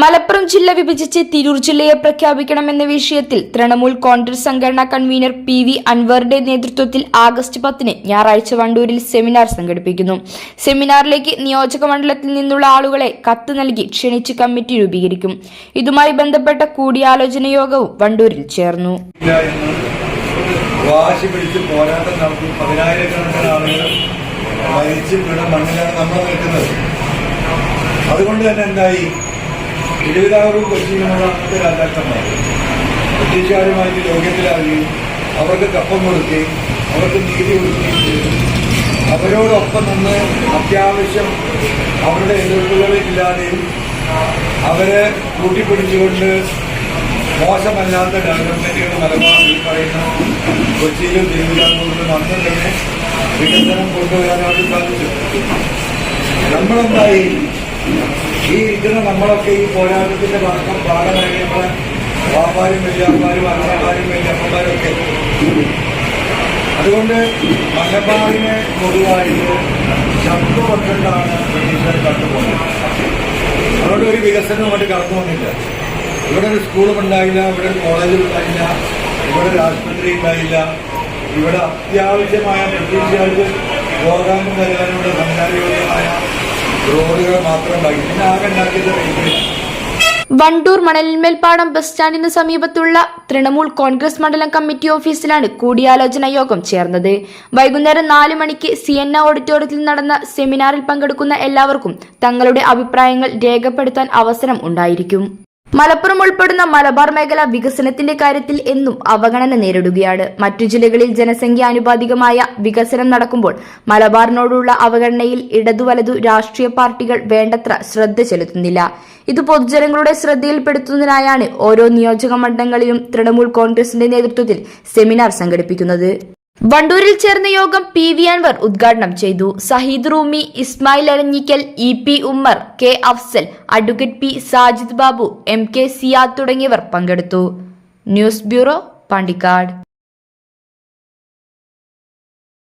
മലപ്പുറം ജില്ല വിഭജിച്ച് തിരൂർ ജില്ലയെ പ്രഖ്യാപിക്കണമെന്ന വിഷയത്തിൽ തൃണമൂൽ കോൺഗ്രസ് സംഘടനാ കൺവീനർ പി വി അൻവറിന്റെ നേതൃത്വത്തിൽ ആഗസ്റ്റ് പത്തിന് ഞായറാഴ്ച വണ്ടൂരിൽ സെമിനാർ സംഘടിപ്പിക്കുന്നു. സെമിനാറിലേക്ക് നിയോജക മണ്ഡലത്തിൽ നിന്നുള്ള ആളുകളെ കത്ത് നൽകി ക്ഷണിച്ച് കമ്മിറ്റി രൂപീകരിക്കും. ഇതുമായി ബന്ധപ്പെട്ട കൂടിയാലോചന യോഗവും വണ്ടൂരിൽ ചേർന്നു. ആളുകൾ നമ്മൾ അതുകൊണ്ട് തന്നെ എന്തായി? തിരുവിതാംകൂർ കൊച്ചിയിലുള്ള അന്നത്തെ രാജാക്കന്മാർ? ബ്രിട്ടീഷുകാരുമായിട്ട് ലോകത്തിലാവുകയും അവർക്ക് കപ്പം കൊടുക്കുകയും അവർക്ക് നീതി കൊടുക്കുകയും ചെയ്തു അവരോടൊപ്പം നിന്ന് അത്യാവശ്യം അവരുടെ എതിർപ്പുകളില്ലാതെയും അവരെ കൂട്ടിപ്പിടിച്ചുകൊണ്ട് മോശമല്ലാത്ത ഡെവലപ്മെന്റുകൾ മലബാറിൽ പറയുന്ന കൊച്ചിയിലും തിരുവിതാംകൂറിലും അന്ന് തന്നെ വികസനം കൊണ്ടുവരാൻ അവർ സാധിച്ചു. നമ്മളെന്തായി? ഈ ഇരിക്കുന്ന നമ്മളൊക്കെ ഈ പോരാട്ടത്തിന്റെ ഭാഗം ഭാഗമായി നമ്മളെ വാപ്പാരും വല്യപ്പാരും അമ്മമാരും വല്യപ്പന്മാരും ഒക്കെ അതുകൊണ്ട് മലബാറിനെ പൊതുവായിട്ട് ശബ്ദപ്പെട്ടാണ് ബ്രിട്ടീഷുകാർ കണ്ടുപോകുന്നത് അതുകൊണ്ട് ഒരു വികസനം അങ്ങോട്ട് കടന്നു വന്നില്ല. ഇവിടെ ഒരു സ്കൂളും ഉണ്ടായില്ല ഇവിടെ ഒരു കോളേജും ഉണ്ടായില്ല ഇവിടെ ഒരു ആശുപത്രി ഉണ്ടായില്ല. ഇവിടെ അത്യാവശ്യമായ ബ്രിട്ടീഷുകാർക്ക് പോകാനും തരാനുള്ള സഞ്ചാരയോഗ്യമായ വണ്ടൂർ മണലിന്മേൽപ്പാടം ബസ് സ്റ്റാൻഡിന് സമീപത്തുള്ള തൃണമൂൽ കോൺഗ്രസ് മണ്ഡലം കമ്മിറ്റി ഓഫീസിലാണ് കൂടിയാലോചന യോഗം ചേർന്നത്. വൈകുന്നേരം നാല് മണിക്ക് സി എൻ ഓഡിറ്റോറിയത്തിൽ നടന്ന സെമിനാറിൽ പങ്കെടുക്കുന്ന എല്ലാവർക്കും തങ്ങളുടെ അഭിപ്രായങ്ങൾ രേഖപ്പെടുത്താൻ അവസരം ഉണ്ടായിരിക്കും. മലപ്പുറം ഉൾപ്പെടുന്ന മലബാർ മേഖല വികസനത്തിന്റെ കാര്യത്തിൽ എന്നും അവഗണന നേരിടുകയാണ്. മറ്റു ജില്ലകളിൽ ജനസംഖ്യ ആനുപാതികമായ വികസനം നടക്കുമ്പോൾ മലബാറിനോടുള്ള അവഗണനയിൽ ഇടതു വലതു രാഷ്ട്രീയ പാർട്ടികൾ വേണ്ടത്ര ശ്രദ്ധ ചെലുത്തുന്നില്ല. ഇത് പൊതുജനങ്ങളുടെ ശ്രദ്ധയിൽപ്പെടുത്തുന്നതിനായാണ് ഓരോ നിയോജക മണ്ഡലങ്ങളിലും തൃണമൂൽ കോൺഗ്രസിന്റെ നേതൃത്വത്തിൽ സെമിനാർ സംഘടിപ്പിക്കുന്നത്. വണ്ടൂരിൽ ചേർന്ന യോഗം പി വി അൻവർ ഉദ്ഘാടനം ചെയ്തു. Saheed Rumi Ismail Aranjikkal E P Ummar K Afsal advocate P Sajid Babu M K Siyad തുടങ്ങിയവർ പങ്കെടുത്തു. News bureau Pandikkad.